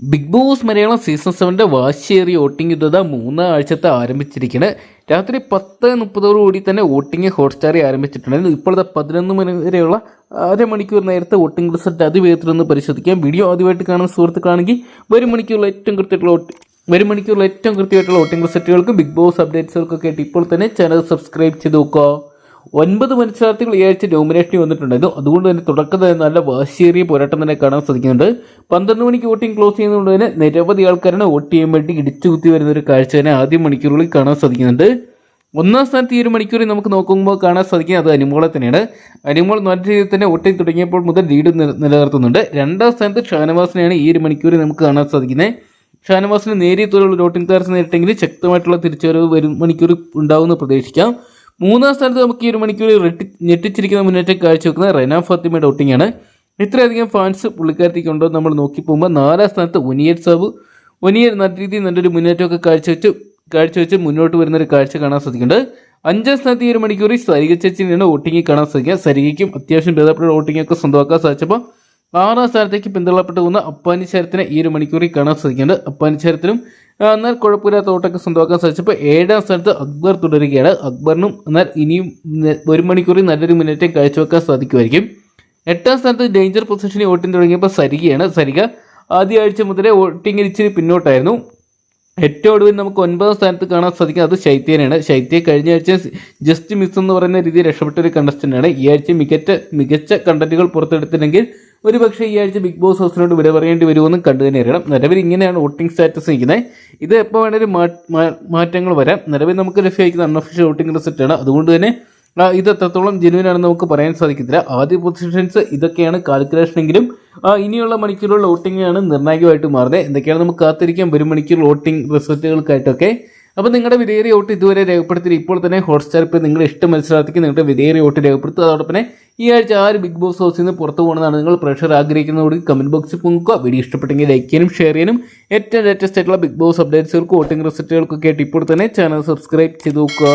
Big boss Malayalam season സെവന്റെ വാശിയേറിയ voting യുദ്ധത മൂന്നാം ആഴ്ചത്തെ ആരംഭിച്ചിരിക്കുന്നത് രാത്രി പത്ത് മുപ്പതോടുകൂടി തന്നെ വോട്ടിംഗ് ഹോട്ട്സ്റ്റാറിൽ ആരംഭിച്ചിട്ടുണ്ടായിരുന്നു. ഇപ്പോഴത്തെ പതിനൊന്ന് മണി വരെയുള്ള അരമണിക്കൂർ നേരത്തെ വോട്ടിംഗ് റിസൾട്ട് അതിവേഗത്തിൽ ഒന്ന് പരിശോധിക്കാം. വീഡിയോ ആദ്യമായിട്ട് കാണുന്ന സുഹൃത്തുക്കളാണെങ്കിൽ വരും മണിക്കൂറിൽ ഏറ്റവും കൃത്യമായിട്ടുള്ള വോട്ടിംഗ് വരും മണിക്കൂറിൽ ഏറ്റവും കൃത്യമായിട്ടുള്ള വോട്ടിംഗ് റിസൾട്ടുകൾക്കും ബിഗ് ബോസ് അപ്ഡേറ്റ്സുകൾക്കൊക്കെ ആയിട്ട് ഇപ്പോൾ തന്നെ ചാനൽ സബ്സ്ക്രൈബ് ചെയ്ത് നോക്കുക. ഒൻപത് മത്സരാർത്ഥികൾ ഈ ആഴ്ച നോമിനേഷനിൽ വന്നിട്ടുണ്ടായിരുന്നു. അതുകൊണ്ട് തന്നെ തുടക്കത്തിൽ തന്നെ നല്ല വാശിയേറിയ പോരാട്ടം തന്നെ കാണാൻ സാധിക്കുന്നുണ്ട്. പന്ത്രണ്ട് മണിക്ക് വോട്ടിംഗ് ക്ലോസ് ചെയ്യുന്നതുകൊണ്ട് തന്നെ നിരവധി ആൾക്കാരാണ് വോട്ട് ചെയ്യാൻ വേണ്ടി ഇടിച്ചു കുത്തി വരുന്ന ഒരു കാഴ്ച തന്നെ ആദ്യ മണിക്കൂറുകളിൽ കാണാൻ സാധിക്കുന്നുണ്ട്. ഒന്നാം സ്ഥാനത്ത് ഈ ഒരു മണിക്കൂറിൽ നമുക്ക് നോക്കുമ്പോൾ കാണാൻ സാധിക്കുന്നത് അത് അനുമോളെ തന്നെയാണ്. അനുമോൾ നല്ല രീതിയിൽ തന്നെ വോട്ടിംഗ് തുടങ്ങിയപ്പോൾ മുതൽ ലീഡ് നില- നിലനിർത്തുന്നുണ്ട്. രണ്ടാം സ്ഥാനത്ത് ഷാനവാസിനെയാണ് ഈ ഒരു മണിക്കൂറിൽ നമുക്ക് കാണാൻ സാധിക്കുന്നത്. ഷാനവാസിന് നേരിയ തോതിലുള്ള വോട്ടിംഗ് തകർച്ച നേരിട്ടെങ്കിൽ ശക്തമായിട്ടുള്ള തിരിച്ചുവരവ് വരും മണിക്കൂർ ഉണ്ടാവുമെന്ന് പ്രതീക്ഷിക്കാം. മൂന്നാം സ്ഥാനത്ത് നമുക്ക് ഈ ഒരു മണിക്കൂർ ഞെട്ടിച്ചിരിക്കുന്ന മുന്നേറ്റം കാഴ്ചവെക്കുന്ന റെന ഫാത്തിമയുടെ വോട്ടിംഗ് ആണ് ഇത്രയധികം ഫാൻസ് പുള്ളിക്കാരത്തേക്ക് ഉണ്ടോ നമ്മൾ നോക്കി പോകുമ്പോൾ നാലാം സ്ഥാനത്ത് ഒനിയർ സാബു. ഒനിയർ നല്ല രീതിയിൽ നല്ലൊരു മുന്നേറ്റമൊക്കെ കാഴ്ചവെച്ച് കാഴ്ചവെച്ച് മുന്നോട്ട് വരുന്ന ഒരു കാഴ്ച കാണാൻ സാധിക്കുന്നുണ്ട്. അഞ്ചാം സ്ഥാനത്ത് ഈ ഒരു മണിക്കൂറിൽ സരിക ചേച്ചിനെയാണ് ഓട്ടിങ്ങി കാണാൻ സാധിക്കുക. സരികയ്ക്കും അത്യാവശ്യം ഭേദപ്പെട്ട ഓട്ടിങ്ങൊക്കെ സ്വന്തമാക്കാൻ സാധിച്ചപ്പോൾ ആറാം സ്ഥാനത്തേക്ക് പിന്തള്ളപ്പെട്ടു പോകുന്ന അപ്പാനിശാരത്തിനെ ഈ ഒരു മണിക്കൂറിൽ കാണാൻ സാധിക്കുന്നുണ്ട്. അപ്പാനിശാരത്തിനും എന്നാൽ കുഴപ്പമില്ലാത്ത ഓട്ടൊക്കെ സ്വന്തമാക്കാൻ സാധിച്ചപ്പോൾ ഏഴാം സ്ഥാനത്ത് അക്ബർ തുടരുകയാണ്. അക്ബറിനും എന്നാൽ ഇനിയും ഒരു മണിക്കൂറിൽ നല്ലൊരു മുന്നേറ്റം കാഴ്ചവെക്കാൻ സാധിക്കുമായിരിക്കും. എട്ടാം സ്ഥാനത്ത് ഡേഞ്ചർ പൊസിഷനിൽ വോട്ടിംഗ് തുടങ്ങിയപ്പോൾ സരികയാണ്. സരിക ആദ്യ ആഴ്ച മുതലേ വോട്ടിംഗിൽ ഇച്ചിരി പിന്നോട്ടായിരുന്നു. ഏറ്റവും ഒടുവിൽ നമുക്ക് ഒൻപതാം സ്ഥാനത്ത് കാണാൻ സാധിക്കും അത് ശൈത്യനാണ്. ശൈത്യ കഴിഞ്ഞ ആഴ്ച ജസ്റ്റ് മിസ് എന്ന് പറയുന്ന രീതിയിൽ രക്ഷപ്പെട്ട ഒരു കണ്ടസ്റ്റന്റാണ് ഈ ആഴ്ച മികച്ച മികച്ച കണ്ടന്റുകൾ പുറത്തെടുത്തില്ലെങ്കിൽ ഒരു പക്ഷേ ഈ ആഴ്ച ബിഗ് ബോസ് ഹൗസിനോട് വിട പറയേണ്ടി വരുമെന്നും കണ്ടു തന്നെ അറിയണം. നിലവിൽ ഇങ്ങനെയാണ് വോട്ടിംഗ് സ്റ്റാറ്റസ് നിൽക്കുന്നത്. ഇത് എപ്പോൾ വേണേലും മാറ്റങ്ങൾ വരാം. നിലവിൽ നമുക്ക് ലഭ്യമായിരിക്കുന്ന അൺഒഫീഷ്യൽ വോട്ടിംഗ് റിസൾട്ട് ആണ്. അതുകൊണ്ട് തന്നെ ഇത് എത്രത്തോളം ജെനുവിൻ ആണെന്ന് നമുക്ക് പറയാൻ സാധിക്കത്തില്ല. ആദ്യ പൊസിഷൻസ് ഇതൊക്കെയാണ് കാൽക്കുലേഷൻ എങ്കിലും ഇനിയുള്ള മണിക്കൂറുള്ള വോട്ടിംഗാണ് നിർണായകമായിട്ട് മാറുന്നത്. എന്തൊക്കെയാണ് നമുക്ക് കാത്തിരിക്കാം? വരും മണിക്കൂർ വോട്ടിംഗ് റിസൾട്ടുകൾക്കായിട്ടൊക്കെ അപ്പോൾ നിങ്ങളുടെ വിദേരി വോട്ട് ഇതുവരെ രേഖപ്പെടുത്തി ഇപ്പോൾ തന്നെ ഹോട്ട്സ്റ്റാർ ഇപ്പോൾ നിങ്ങളുടെ ഇഷ്ട മത്സരാർത്ഥിക്ക് നിങ്ങളുടെ വിദേരി വോട്ട് രേഖപ്പെടുത്തുക. അതോടൊപ്പം ഈ ആഴ്ച ആര് ബിഗ് ബോസ് ഹൗസിൽ നിന്ന് പുറത്തു പോകുന്നതാണ് നിങ്ങൾ പ്രഷർ ആഗ്രഹിക്കുന്നതോട് കമന്റ് ബോക്സിൽ പൊങ്ങുക വീഡിയോ ഇഷ്ടപ്പെട്ടെങ്കിൽ ലൈക്ക് ചെയ്യാനും ഷെയർ ചെയ്യാനും ഏറ്റവും ലേറ്റസ്റ്റ് ആയിട്ടുള്ള ബിഗ് ബോസ് അപ്ഡേറ്റ്സുകൾക്ക് വോട്ടിംഗ് റിസൾട്ടുകൾക്കൊക്കെ ആയിട്ട് ഇപ്പോൾ തന്നെ ചാനൽ സബ്സ്ക്രൈബ് ചെയ്ത് നോക്കുക.